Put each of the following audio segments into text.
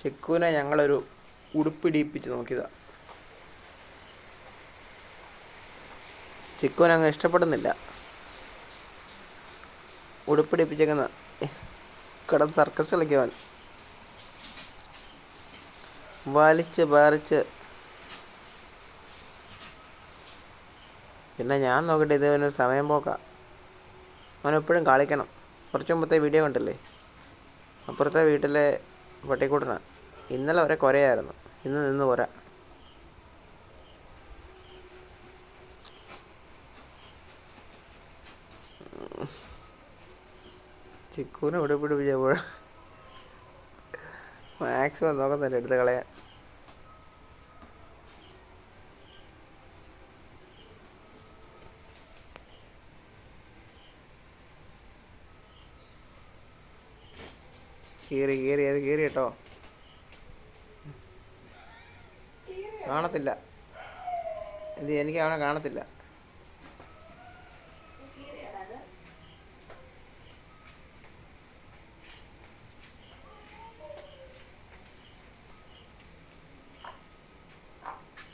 ചെക്കുവിനെ ഞങ്ങളൊരു ഉടുപ്പിടിപ്പിച്ച് നോക്കിയതാണ് ചിക്കുവിനെ അങ്ങ് ഇഷ്ടപ്പെടുന്നില്ല. ഉടുപ്പിടിപ്പിച്ചേക്കുന്ന കിടന്ന് സർക്കസ് കളിക്കുവാൻ. വലിച്ച് പാറിച്ച്. പിന്നെ ഞാൻ നോക്കട്ടെ ഇത് അവന് സമയം പോക്കാം. അവനെപ്പോഴും കളിക്കണം കുറച്ച് മുമ്പത്തെ വീഡിയോ കണ്ടില്ലേ? അപ്പുറത്തെ വീട്ടിലെ പട്ടിക്കൂട്ടന ഇന്നലെ വരെ കുരയായിരുന്നു. ഇന്ന് നിന്ന് കുര ചിക്കൂനെ ഇവിടെ പിടിപ്പിച്ചപ്പോൾ മാക്സിമം നോക്കുന്നില്ല എടുത്ത് കളയാൻ. കീറി കീറി അത് കീറി കേട്ടോ. കാണത്തില്ല. ഇത് എനിക്ക് അവനെ കാണത്തില്ല.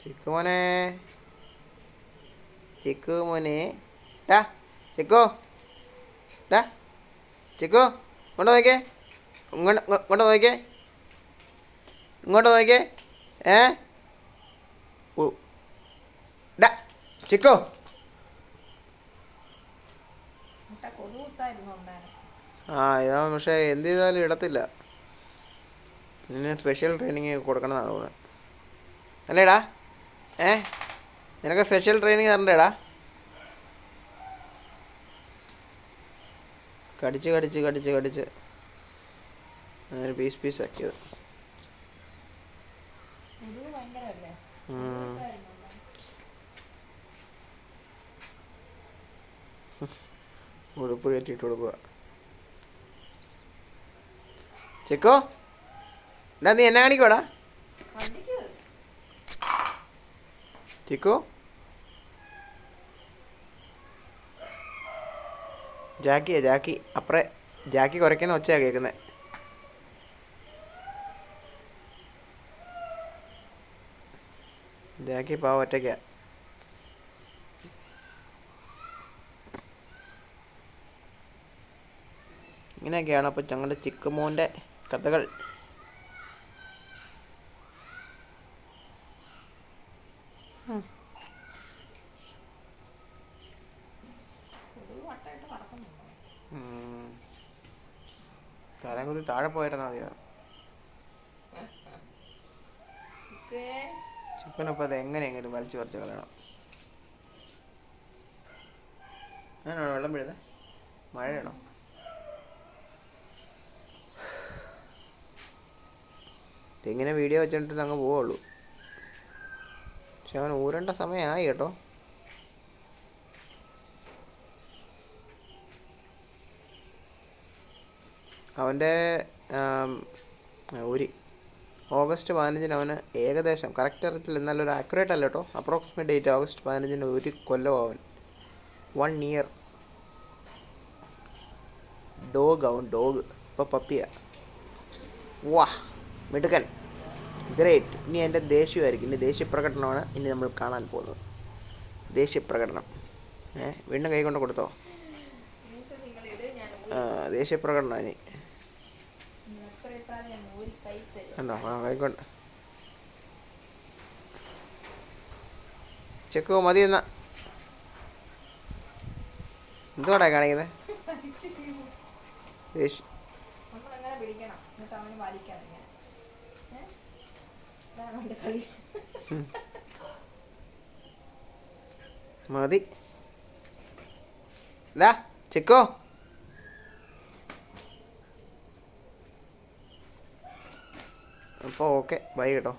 ചിക്കു മോനെ. ചിക്കു മോനെ. ഡാ ചിക്കു. ഡാ ചിക്കു. നോക്കിയേ ഇങ്ങോട്ട് ഇങ്ങോട്ട് നോക്കിയേ. ഇങ്ങോട്ട് നോക്കിയേ. ഏ. ഡാ ചിക്കു. ആ ഇതാ പക്ഷേ എന്ത് ചെയ്താലും ഇടത്തില്ല. നിന്നെ സ്പെഷ്യൽ ട്രെയിനിങ് കൊടുക്കണമെന്നാണ് തോന്നുന്നത്. അല്ലേടാ ഏ? നിനക്ക് സ്പെഷ്യൽ ട്രെയിനിങ് തരണ്ടേടാ കടിച്ച് കടിച്ച് കടിച്ച് കടിച്ച്. അങ്ങനെ പീസ് പീസ് ആക്കിയത്. ഉടുപ്പ് കയറ്റിയിട്ട് കൊടുക്കുക ചെക്കോ എന്നാ നീ എന്നെ കാണിക്കോടാ ചെക്കോ. ജാക്കിയാ ജാക്കി അപ്പറേ ജാക്കി കുറയ്ക്കുന്ന ഒച്ചയാ കേൾക്കുന്നത് ജാക്കി പാവ ഒറ്റയ്ക്ക. ഇങ്ങനെയൊക്കെയാണ് അപ്പോൾ ഞങ്ങളുടെ ചിക്കുമോന്റെ കഥകൾ. തലം കുത്തി താഴെ പോയിരുന്നാൽ മതിയാ? ചിക്കനപ്പോൾ അത് എങ്ങനെയെങ്കിലും വലിച്ചു പറിച്ച് കളയണം. ഞാനാണോ വെള്ളം വീഴുന്നത് മഴയാണോ? ഇങ്ങനെ വീഡിയോ വെച്ചിട്ട് അങ്ങ് പോവുള്ളൂ. പക്ഷെ അവൻ ഊരേണ്ട സമയമായി കേട്ടോ. അവന്റെ ഊരി ഓഗസ്റ്റ് പതിനഞ്ചിന് അവന് ഏകദേശം കറക്റ്റ് അറിയത്തില്ല. എന്നാലും ഒരു ആക്യുറേറ്റ് അല്ല കേട്ടോ അപ്രോക്സിമേറ്റ് ഡേറ്റ് ഓഗസ്റ്റ് പതിനഞ്ചിന് ഒരു കൊല്ലം അവൻ. വൺ ഇയർ ഡോഗ് അവൻ ഡോഗ് ഇപ്പോൾ പപ്പിയ വാ മിടുക്കൻ. ഗ്രേറ്റ് ഇനി എന്റെ ദേഷ്യമായിരിക്കും. ഇനി ദേഷ്യപ്രകടനമാണ് ഇനി നമ്മൾ കാണാൻ പോകുന്നത്. ദേഷ്യപ്രകടനം. ഏഹ് വീണ്ടും കൈകൊണ്ട് കൊടുത്തോ? ദേശീയ പ്രകടനം ഇനി. കണ്ടോ? ആ കൈക്കൊണ്ട് ചെക്കോ മതി എന്നാ. എന്തുവാടാ കാണിക്കുന്നത് മതി. ഡാ ചെക്കോ. അപ്പോൾ ഓക്കെ ബൈ കേട്ടോ.